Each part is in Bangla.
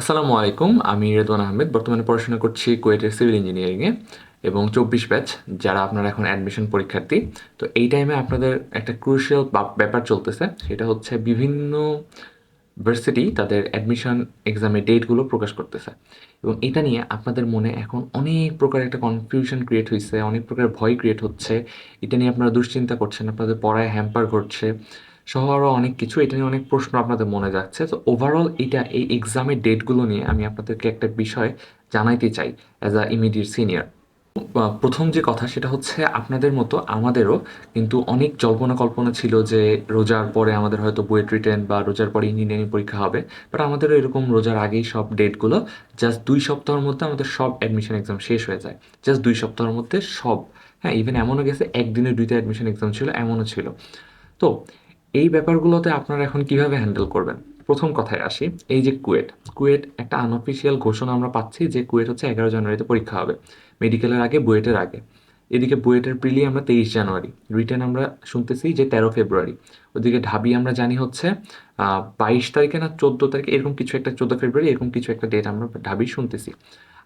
আসসালামু আলাইকুম, আমি রেদওয়ান আহমেদ, বর্তমানে পড়াশোনা করছি কুয়েটের সিভিল ইঞ্জিনিয়ারিংয়ে এবং চব্বিশ ব্যাচ, যারা আপনারা এখন অ্যাডমিশন পরীক্ষার্থী। তো এই টাইমে আপনাদের একটা ক্রুশিয়াল ব্যাপার চলতেছে, সেটা হচ্ছে বিভিন্ন ভার্সিটি তাদের অ্যাডমিশন এক্সামের ডেটগুলো প্রকাশ করতেছে। এবং এটা নিয়ে আপনাদের মনে এখন অনেক প্রকার একটা কনফিউশন ক্রিয়েট হয়েছে অনেক প্রকার ভয় ক্রিয়েট হচ্ছে। এটা নিয়ে আপনারা দুশ্চিন্তা করছেন, আপনাদের পড়ায় হ্যাম্পার ঘটছে। সহ আরও অনেক কিছু, এটা নিয়ে অনেক প্রশ্ন আপনাদের মনে যাচ্ছে। তো ওভারঅল এটা এই এক্সামের ডেটগুলো নিয়ে আমি আপনাদেরকে একটা বিষয় জানাইতে চাই অ্যাজ আ ইমিডিয়েট সিনিয়র প্রথম যে কথা সেটা হচ্ছে আপনাদের মতো আমাদেরও কিন্তু অনেক জল্পনা কল্পনা ছিল যে রোজার পরে আমাদের হয়তো বুয়েট রিটেন বা রোজার পরে ইঞ্জিনিয়ারিং পরীক্ষা হবে বাট আমাদেরও এরকম রোজার আগেই সব ডেটগুলো জাস্ট দুই সপ্তাহের মধ্যে আমাদের সব অ্যাডমিশন এক্সাম শেষ হয়ে যায়। জাস্ট দুই সপ্তাহের মধ্যে সব হ্যাঁ ইভেন এমনও গেছে, একদিনে দুইটা অ্যাডমিশন এক্সাম ছিল, এমনও ছিল। তো এই ব্যাপারগুলোতে আপনারা এখন কীভাবে হ্যান্ডেল করবেন? প্রথম কথায় আসি, এই যে কুয়েট। কুয়েট একটা আনঅফিসিয়াল ঘোষণা আমরা পাচ্ছি যে কুয়েট হচ্ছে এগারো জানুয়ারিতে পরীক্ষা হবে, মেডিকেলের আগে, বুয়েটের আগে। এদিকে বুয়েটের প্রিলি আমরা তেইশ জানুয়ারি রিটার্ন আমরা শুনতেছি যে তেরো ফেব্রুয়ারি। ওদিকে ঢাবি আমরা জানি হচ্ছে বাইশ তারিখে না চোদ্দ তারিখে, এরকম কিছু একটা, চোদ্দ ফেব্রুয়ারি, এরকম কিছু একটা ডেট আমরা ঢাবি শুনতেছি।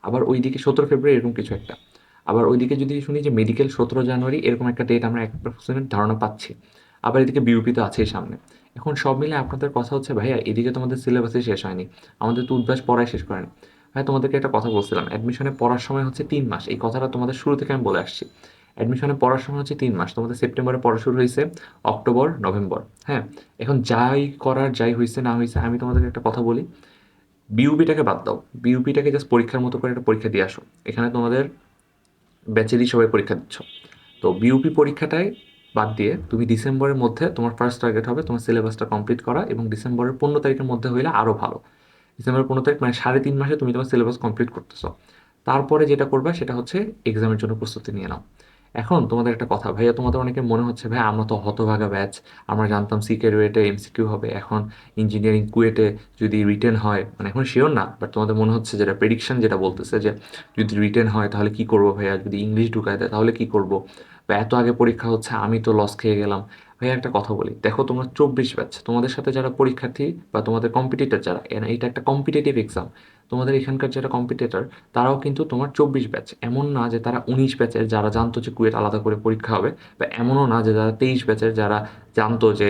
আবার ওইদিকে সতেরো ফেব্রুয়ারি, এরকম কিছু একটা। আবার ওইদিকে যদি শুনি যে মেডিকেল সতেরো জানুয়ারি, এরকম একটা ডেট আমরা অ্যাপ্রক্সিমেট ধারণা পাচ্ছি। আবার এদিকে বিউপি তো আছেই সামনে। এখন সব মিলে আপনাদের কথা হচ্ছে, ভাইয়া, এদিকে তোমাদের সিলেবাসই শেষ হয়নি। আমাদের তো উদ্বাস পড়াই শেষ করেনি। ভাই তোমাদেরকে একটা কথা বলছিলাম অ্যাডমিশনে পড়ার সময় হচ্ছে তিন মাস। এই কথাটা তোমাদের শুরু থেকে আমি বলে আসছি। অ্যাডমিশনে পড়ার সময় হচ্ছে তিন মাস। তোমাদের সেপ্টেম্বরে পড়া শুরু হয়েছে অক্টোবর নভেম্বর হ্যাঁ এখন যাই করার, যাই হয়েছে, না হয়েছে, আমি তোমাদেরকে একটা কথা বলি। বিউপিটাকে বাদ দাও। বিউপিটাকে জাস্ট পরীক্ষার মতো করে একটা পরীক্ষা দিয়ে আসো। এখানে তোমাদের ব্যাচেরই সবাই পরীক্ষা দিচ্ছ। তো বিউপি পরীক্ষাটায় বাদ দিয়ে তুমি ডিসেম্বরের মধ্যে তোমার ফার্স্ট টার্গেট হবে তোমার সিলেবাসটা কমপ্লিট করা এবং ডিসেম্বরের পনেরো তারিখের মধ্যে হইলে আরও ভালো। ডিসেম্বরের পনেরো তারিখ মানে সাড়ে তিন মাসে তুমি তোমার সিলেবাস কমপ্লিট করতেছো। তারপরে যেটা করবে সেটা হচ্ছে এক্সামের জন্য প্রস্তুতি নিয়ে নাও। এখন তোমাদের একটা কথা, ভাইয়া তোমাদের অনেকে মনে হচ্ছে, ভাই, আমরা তো হতভাগা ব্যাচ, আমরা জানতাম সিকে রুয়েটে এমসিকিউ হবে, এখন ইঞ্জিনিয়ারিং কুয়েটে যদি রিটেন হয় মানে এখন শিওর না বাট তোমাদের মনে হচ্ছে যেটা প্রেডিকশন যেটা বলতেছে যে, যদি রিটেন হয় তাহলে কি করব ভাইয়া? যদি ইংলিশ ঢুকায় দেয় তাহলে কি করব? বা এত আগে পরীক্ষা হচ্ছে, আমি তো লস খেয়ে গেলাম। ভাইয়া, একটা কথা বলি। দেখো, তোমরা চব্বিশ ব্যাচ তোমাদের সাথে যারা পরীক্ষার্থী বা তোমাদের কম্পিটিটর যারা এটা একটা কম্পিটিটিভ এক্সাম তোমাদের এখানকার যারা কম্পিটিটর তারাও কিন্তু তোমার চব্বিশ ব্যাচ এমন না যে তারা উনিশ ব্যাচের যারা জানতো যে কুয়েট আলাদা করে পরীক্ষা হবে, বা এমনও না যে যারা তেইশ ব্যাচের যারা জানতো যে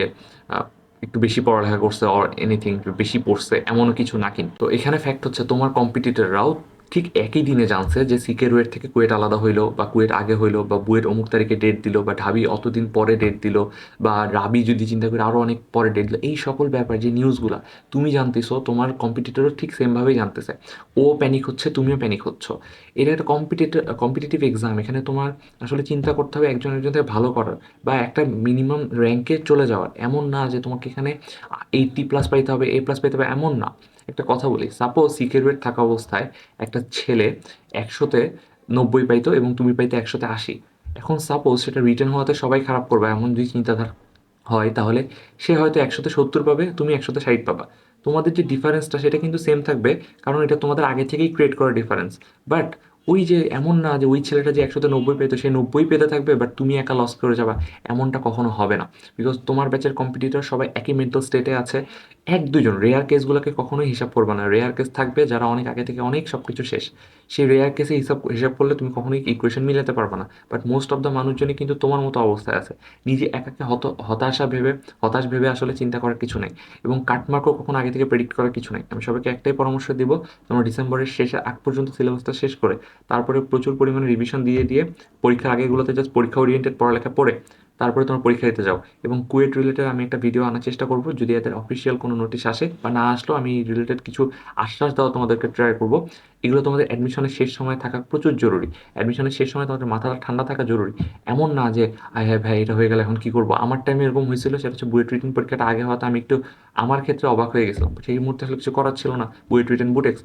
একটু বেশি পড়ালেখা করছে অর এনিথিং বেশি পড়ছে, এমনও কিছু না কিন্তু। এখানে ফ্যাক্ট হচ্ছে, তোমার কম্পিটিটররাও ঠিক একই দিনে জানছে যে সিকে রুয়েট থেকে কুয়েট আলাদা হইল বা কুয়েট আগে হইল বা বুয়েট অমুক তারিখে ডেট দিল বা ঢাবি অতদিন পরে ডেট দিল বা রাবি যদি চিন্তা করে আরও অনেক পরে ডেট দিল, এই সকল ব্যাপার যে নিউজগুলো তুমি জানতেছো, তোমার কম্পিটিটরও ঠিক সেমভাবেই জানতেছে। ও প্যানিক হচ্ছে, তুমিও প্যানিক হচ্ছ। এটা একটা কম্পিটিটর কম্পিটিটিভ এক্সাম এখানে তোমার আসলে চিন্তা করতে হবে একজন একজন থেকে ভালো করার বা একটা মিনিমাম র্যাঙ্কে চলে যাওয়ার। এমন না যে তোমাকে এখানে এইটটি প্লাস পাইতে হবে এ প্লাস পাইতে হবে, এমন না। একটা কথা বলি। সাপোজ সিকের থাকা অবস্থায় একটা ছেলে একশোতে নব্বই পাইতো এবং তুমি পাইতে একশোতে আশি। এখন সাপোজ সেটা রিটার্ন হওয়াতে সবাই খারাপ করবে, এমন যদি চিন্তাধারা হয়, তাহলে সে হয়তো একশোতে সত্তর পাবে, তুমি একশোতে ষাট পাবা। তোমাদের যে ডিফারেন্সটা সেটা কিন্তু সেম থাকবে, কারণ এটা তোমাদের আগে থেকেই ক্রিয়েট করা ডিফারেন্স বাট ওই যে এমন না যে ওই ছেলেটা যে একশোতে নব্বই পেতো, সে নব্বই পেতে থাকবে বাট তুমি একা লস করে যাবা। এমনটা কখনো হবে না। বিকজ তোমার ব্যাচের কম্পিটিটর সবাই একই মেন্টাল স্টেটে আছে। এক দুজন রেয়ার কেসগুলোকে কখনোই হিসাব করবে না। রেয়ার কেস থাকবে যারা অনেক আগে থেকে অনেক সব কিছু শেষ। সেই রেয়ার কেসে হিসাব হিসাব করলে তুমি কখনোই ইকুয়েশন মিলাতে পারবে না। বাট মোস্ট অফ দ্য মানুষজনই কিন্তু তোমার মতো অবস্থায় আছে। নিজে একাকে হত হতাশা ভেবে, হতাশ ভেবে আসলে চিন্তা করার কিছু নেই। এবং কাটমার্কও কখনো আগে থেকে প্রেডিক্ট করার কিছু নেই। আমি সবাইকে একটাই পরামর্শ দিব, তোমরা ডিসেম্বরের শেষে আগ পর্যন্ত সিলেবাসটা শেষ করে, তারপরে প্রচুর পরিমাণে রিভিশন দিয়ে দিয়ে পরীক্ষার আগেগুলোতে জাস্ট পরীক্ষা ওরিয়েন্টেড পড়ালেখা পড়ে, তারপরে তোমার পরীক্ষা দিতে যাও। এবং কুয়েট রিলেটেড আমি একটা ভিডিও আনার চেষ্টা করব, যদি এদের অফিসিয়াল কোনো নোটিশ আসে বা না আসলেও আমি রিলেটেড কিছু আশ্বাস দেওয়া তোমাদেরকে ট্রাই করব। এগুলো তোমাদের অ্যাডমিশনের শেষ সময় থাকা প্রচুর জরুরি। অ্যাডমিশনের শেষ সময় তোমাদের মাথাটা ঠান্ডা থাকা জরুরি। এমন না যে, আয় হ্যাঁ ভাই, এটা হয়ে গেলে, এখন কী করব? আমার টাইমে এরকম হয়েছিল, সেটা হচ্ছে বুয়েট রিটেন পরীক্ষাটা আগে হওয়াতে আমি একটু, আমার ক্ষেত্রে অবাক হয়ে গেছিলাম। সেই মুহূর্তে আসলে কিছু করার ছিল না, বুয়েট রিটেন বুটেক্স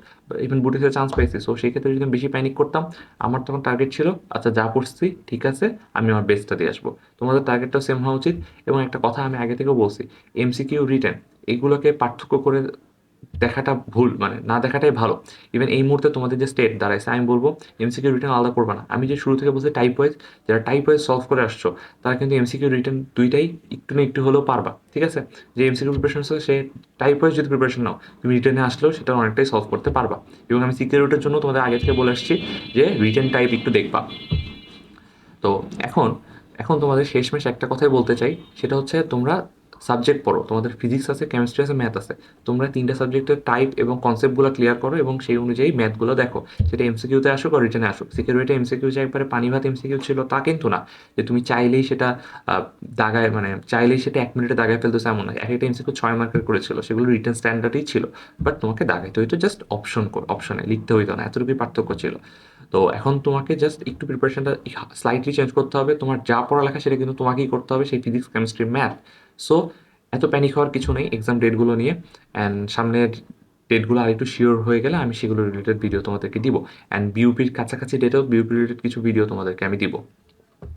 ইভেন বুটেক্সের চান্স পাইছি সো সেই ক্ষেত্রে যদি আমি বেশি প্যানিক করতাম, আমার তখন টার্গেট ছিল আচ্ছা যা পড়ছি, ঠিক আছে, আমি আমার বেস্টটা দিয়ে আসব। তোমাদের টার্গেটটাও সেম হওয়া উচিত। এবং একটা কথা আমি আগে থেকেও বলছি এমসিকিউ রিটেন, এগুলোকে পার্থক্য করে দেখাটা ভুল মানে না দেখাটাই ভালো। ইভেন এই মুহূর্তে তোমাদের যে স্টেট দাঁড়াইছে, আমি বলব এমসিকিউ রিটার্ন আলাদা করবে না। আমি যে শুরু থেকে বলছি টাইপ ওয়াইজ যারা টাইপ ওয়াইজ সলভ করে আসছো, তারা কিন্তু এমসিকিউ রিটার্ন দুইটাই একটু না একটু হলেও পারবা, ঠিক আছে? যে এমসিকিউ প্রিপারেশন আছে, সে টাইপ ওয়াইজ যদি প্রিপারেশন নাও, তুমি রিটার্নে আসলেও সেটা অনেকটাই সলভ করতে পারবা। এবং আমি সিকিউরিটির জন্য তোমাদের আগে থেকে বলে আসছি যে রিটার্ন টাইপ একটু দেখবা। তো এখন এখন তোমাদের শেষমেশ একটা কথাই বলতে চাই, সেটা হচ্ছে তোমরা সাবজেক্ট পড়ো। তোমাদের ফিজিক্স আছে কেমিস্ট্রি আছে ম্যাথ আছে। তোমরা তিনটা সাবজেক্টের টাইপ এবং কনসেপ্টগুলো ক্লিয়ার করো এবং সেই অনুযায়ী ম্যাথগুলো দেখো। সেটা এমসিকিউতে আসুক আর রিটার্নে আসুক। সিকিউরিটি এমসিকিউ যে একবারে পানি ভাত এমসিকিউ ছিল তা কিন্তু না। যে তুমি চাইলেই সেটা দাগায় মানে চাইলেই সেটা এক মিনিটে দাগায় ফেলতেছে এমন না। এক একটা এমসিকিউ ছয় মার্কের করেছিল। সেগুলো রিটার্ন স্ট্যান্ডার্ডই ছিল। বাট তোমাকে দাগাইতে হইতো জাস্ট অপশন অপশনে লিখতে হইতো না। এতটুকুই পার্থক্য ছিল। তো এখন তোমাকে জাস্ট একটু প্রিপারেশনটা স্লাইটলি চেঞ্জ করতে হবে। তোমার যা পড়ালেখা সেটা কিন্তু তোমাকেই করতে হবে। সেই ফিজিক্স কেমিস্ট্রি ম্যাথ সো এত প্যানিক হওয়ার কিছু নেই এক্সাম ডেটগুলো নিয়ে অ্যান্ড সামনের ডেটগুলো আর একটু শিওর হয়ে গেলে আমি সেগুলো রিলেটেড ভিডিও তোমাদেরকে দিব। অ্যান্ড বিউপির কাছাকাছি ডেটেও বিউপি রিলেটেড কিছু ভিডিও তোমাদেরকে আমি দিব।